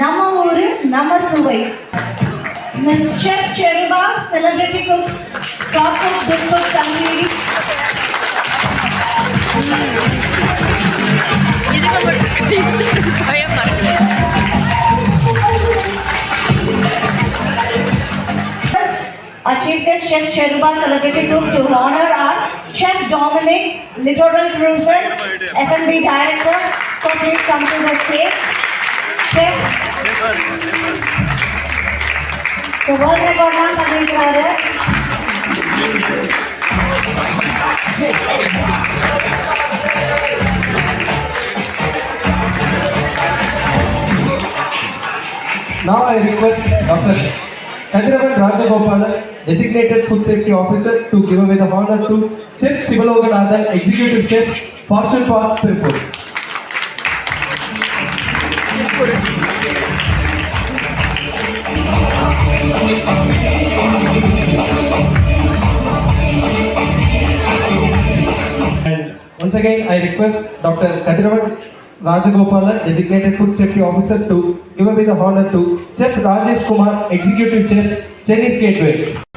நம்ம ஊரு நம்ம சுவை miss chef செருபா celebrity cook top cook cook cook தங்கி இதுக்கு மட்டும் பயமா இருக்குது First, our chief guest Chef Cheruba celebrity cook to honor our Chef Dominic, Littoral Cruises, F&B director. So please come to the stage. Chef. So world record தான் பண்ணிருக்காரு Now I request Dr. Kadiravad Rajagopalan, designated food safety officer, to give away the honor to Chef Sivaloganathan, executive chef, Fortune Park, Tirupur. Once again, I request Dr. Kadiravad Rajagopalan, designated food safety officer, to give away the honor to Chef Rajesh Kumar, executive chef, Chinese Gateway.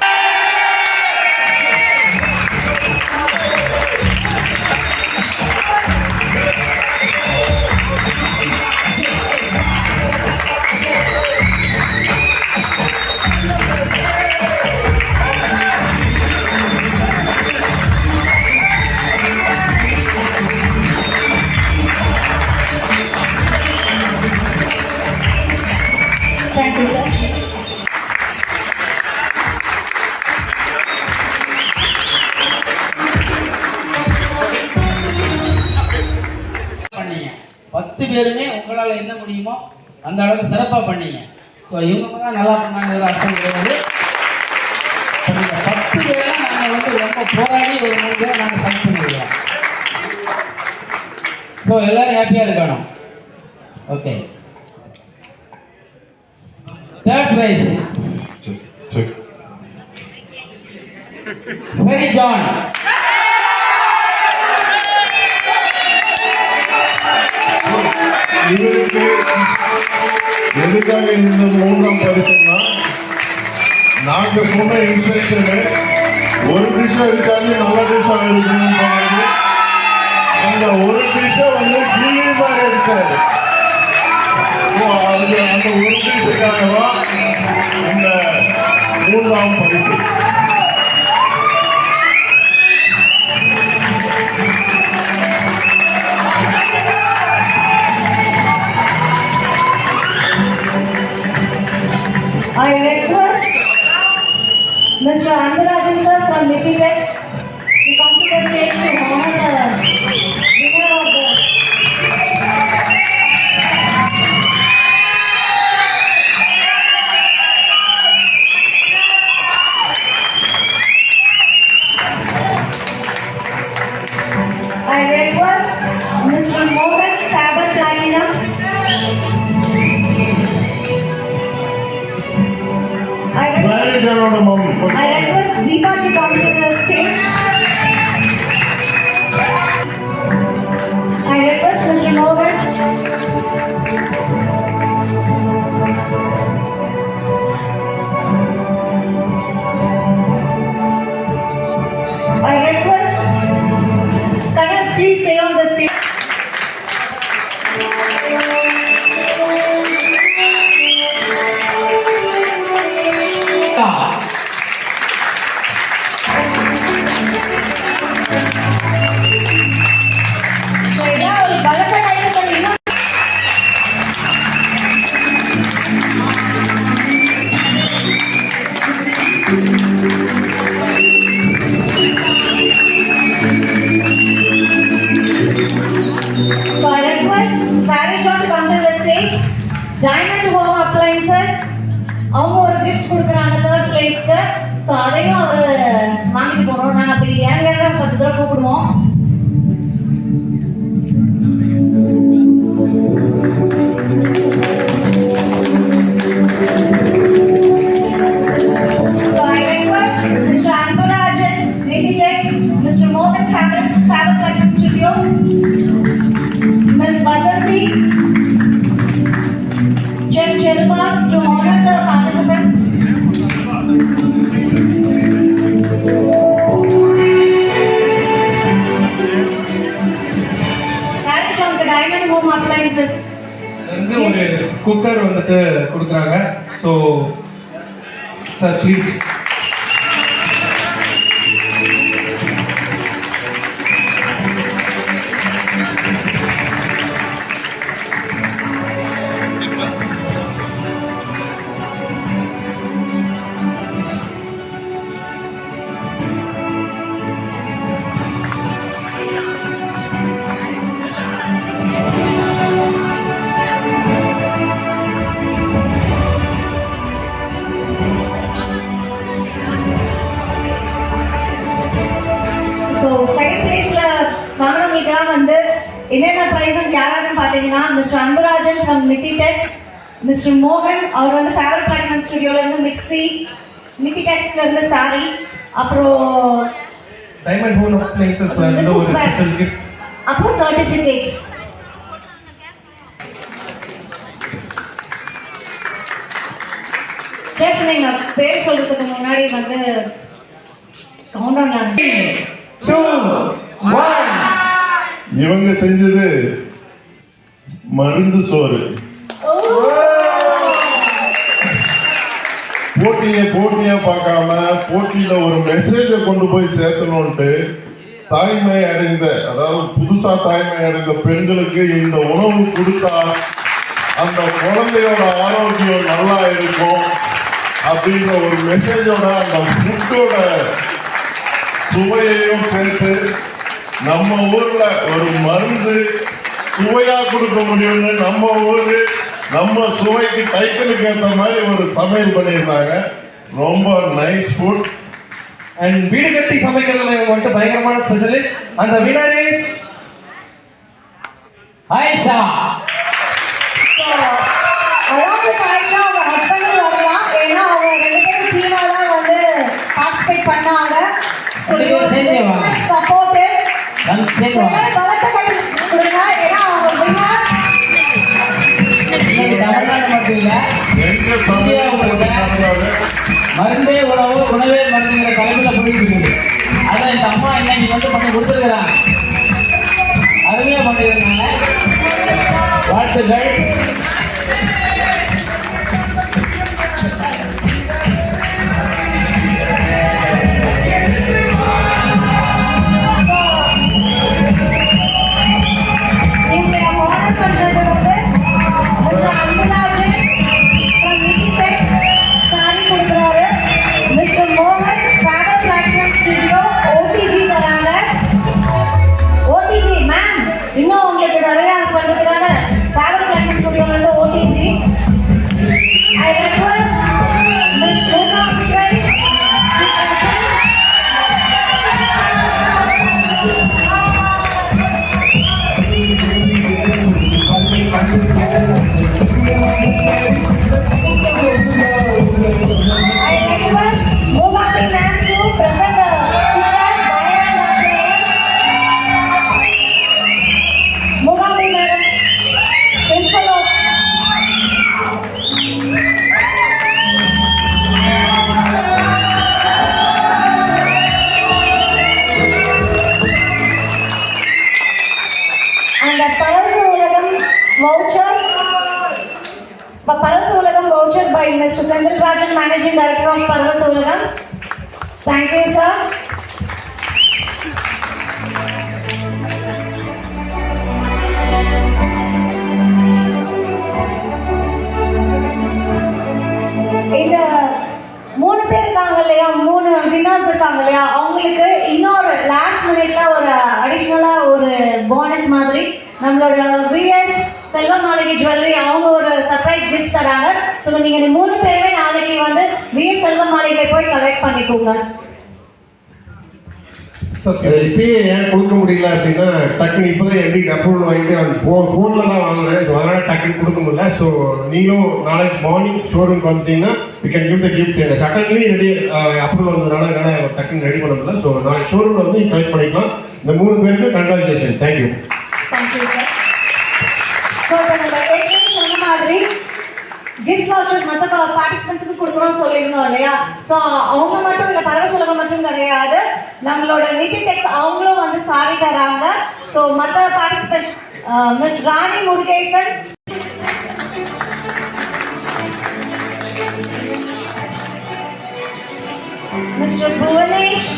அந்த அளவுக்கு சிறப்பாக பண்ணீங்க. So இவங்க தான் நல்லா பண்ணாங்க அர்த்தம் கிடையாது. பத்து பேரை நாங்கள் வந்து ரொம்ப போராடி ஒரு மூணு பேரை நாங்கள் சமைச்சு பண்ணிருக்கோம். ஸோ எல்லோரும் ஹாப்பியாக இருக்கணும். Okay third prize very John Thank you. எதுக்காக இந்த மூன்றாம் பரிசுன்னா? நாங்க சொன்ன இன்ஸ்ட்ரக்ஷனு ஒரு டிஷ் அடிச்சாலும் நல்ல டிஷ்ஷாக இருக்கணும்னு சொன்னது அந்த ஒரு டிஷ்ஷை வந்து கிளி மாதிரி அடிச்சாரு. அது அந்த ஒரு டிஷ்ஷுக்காக தான் இந்த மூன்றாம் பரிசு? Home அவங்க ஒரு கிஃப்ட் கொடுக்குறாங்க தேர்ட் பிளேஸ்க்கு ஸோ அதையும் அவர் வாங்கிட்டு போகணும். நாங்கள் அப்படி ஏங்க இறங்க பத்து தடவை கூப்பிடுவோம். கொடுக்குறாங்க. ஸோ சார் ப்ளீஸ் என்னென்ன ப்ரைஸஸ் யாராருன்னு பார்த்தீங்கன்னா மிஸ்டர் அன்புராஜன் ஃப்ரம் நிதி டெக்ஸ் மிஸ்டர் மோகன் அவர் வந்து ஃபேவரட் பிளாட்டினம் ஸ்டுடியோல இருந்து மிக்ஸி நிதி டெக்ஸ்ல இருந்து சாரி அப்புறம் டைமண்ட் ஹோன் அப்ளைன்சஸ்ல இருந்து ஒரு ஸ்பெஷல் கிஃப்ட் அப்புறம் சர்டிஃபிகேட் செஃப் நீங்க பேர் சொல்றதுக்கு முன்னாடி வந்து இவங்க செஞ்சது மருந்து சோறு. போட்டியை போட்டியா பார்க்காம போட்டியில ஒரு மெசேஜை கொண்டு போய் சேர்த்தணும்ட்டு தாய்மை அடைந்த அதாவது புதுசா தாய்மை அடைந்த பெண்களுக்கு இந்த உணவு கொடுத்தா அந்த குழந்தையோட ஆரோக்கியம் நல்லா இருக்கும் அப்படின்ற ஒரு மெசேஜோட அந்த ஃபுட்டோட சுவையையும் சேர்த்து நம்ம ஊர்ல ஒரு மருந்து சுவையா கொடுக்க முடியும்னு நம்ம ஊரு நம்ம சுவைக்கு டைட்டிலுக்கு ஏற்ற மாதிரி ஒரு சமையல் பண்ணியிருந்தாங்க. ரொம்ப நைஸ் ஃபுட் அண்ட் வீடு கட்டி சமைக்கிறதுல இவங்க வந்துட்டு பயங்கரமான ஸ்பெஷலிஸ்ட் அந்த வினர் இஸ் ஆயிஷா. அதாவது எங்க மருந்தே உணவு உணவே மருந்துங்கிற தலைமையில போயிட்டு இருக்குது அதை இந்த அம்மா இன்னைக்கு மட்டும் பண்ணி கொடுத்துருக்குறாங்க. அருமையா பண்ணியிருந்தாங்க வாழ்த்துக்கள். Rajan, Managing Director of பரவச உலகம். இந்த மூணு பேர் இருக்காங்க இல்லையா? மூணு வின்னர்ஸ் இருக்காங்க இல்லையா? அவங்களுக்கு இன்னொரு லாஸ்ட் மினிட்ல ஒரு அடிஷ்னலா ஒரு போனஸ் மாதிரி நம்மளோட விஎஸ் செல்வ மாளிகை ஜுவல்லரி அவங்க ஒரு சர்ப்ரைஸ் கிஃப்ட் தராங்க. ஸோ நீங்க இந்த மூணு பேருமே நாளைக்கு வந்து விஎஸ் செல்வ மாளிகை போய் கலெக்ட் பண்ணிக்கோங்க. இப்பயே ஏன் கொடுக்க முடியல அப்படின்னா டக்குன்னு இப்போதான் எப்படி அப்ரூவல் வாங்கிட்டு அந்த ஃபோ ஃபோனில் தான் வாங்கினேன் ஸோ அதனால் டக்குன்னு கொடுக்க முடியல. ஸோ நீங்களும் நாளைக்கு மார்னிங் ஷோரூம்க்கு வந்துட்டீங்கன்னா we can give the gift suddenly ready approval வந்ததுனால என்னால் டக்குன்னு ரெடி பண்ண முடியல. ஸோ நாளைக்கு ஷோரூமில் வந்து நீங்கள் கலெக்ட் பண்ணிக்கலாம். இந்த மூணு பேருக்கு congratulation thank you thank you sir so இப்போ நம்ம ஏற்கனவே சொன்ன மாதிரி கிஃப்ட் வவுச்சர் மற்ற பார்ட்டிசிபென்ட்ஸுக்கு கொடுக்குறோம் சொல்லியிருந்தோம் இல்லையா? ஸோ அவங்க மட்டும் இல்லை பரவ செலவு மட்டும் கிடையாது. நம்மளோட நிதி டெக்ஸ் அவங்களும் வந்து சாரி தராங்க. ஸோ மற்ற participant miss Rani Murugesan. Mister Bhuvanesh.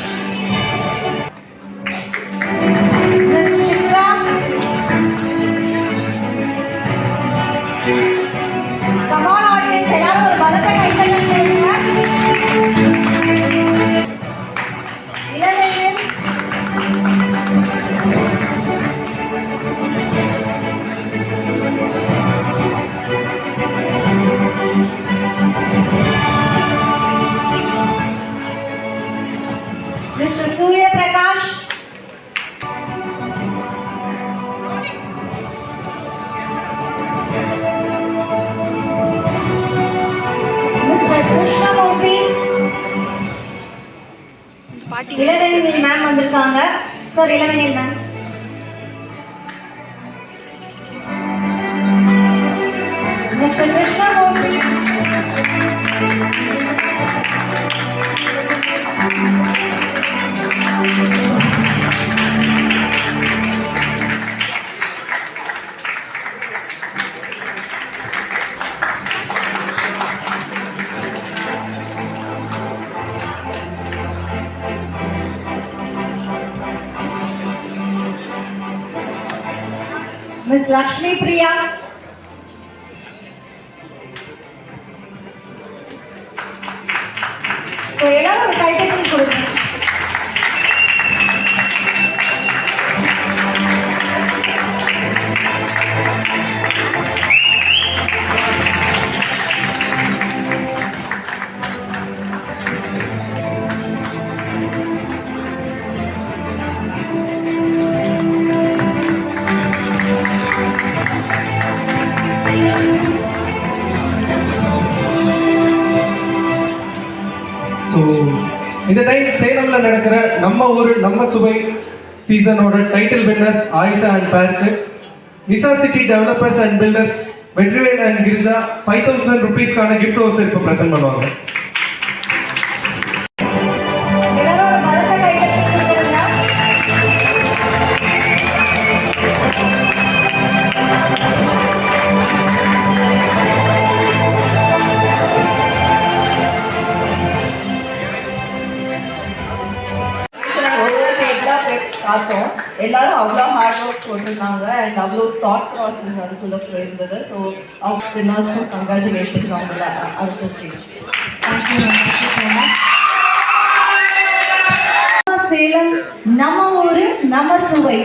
Ilavenil ma'am வந்திருக்காங்க. Sir Ilavenil ma'am mister Krishnamurthy miss Lakshmipriya சேலம்ல நடக்கிற நம்ம ஊரு நம்ம சுவை சீசனோட டைட்டில் வின்னர்ஸ் ஆயிஷா அண்ட் பேர்க்கு Nisha city developers and builders Vetrivel and Girija five thousand ருபீஸ்க்கான gift house இப்போ ப்ரெசென்ட் பண்ணுவாங்க. எல்லாரும் அவ்வளோ ஹார்ட் ஒர்க் போட்டிருந்தாங்க. அண்ட் அவ்வளோ தாட் ப்ராசஸ் அதுக்குள்ளே போயிருந்தது. ஸோ அவங்க வின்னர்ஸ்க்கும் கங்க்ராச்சுலேஷன்ஸ் அவங்கள அடுத்த stage Thank you, thank you so much. Salem நம்ம ஊரு நம்ம சுவை.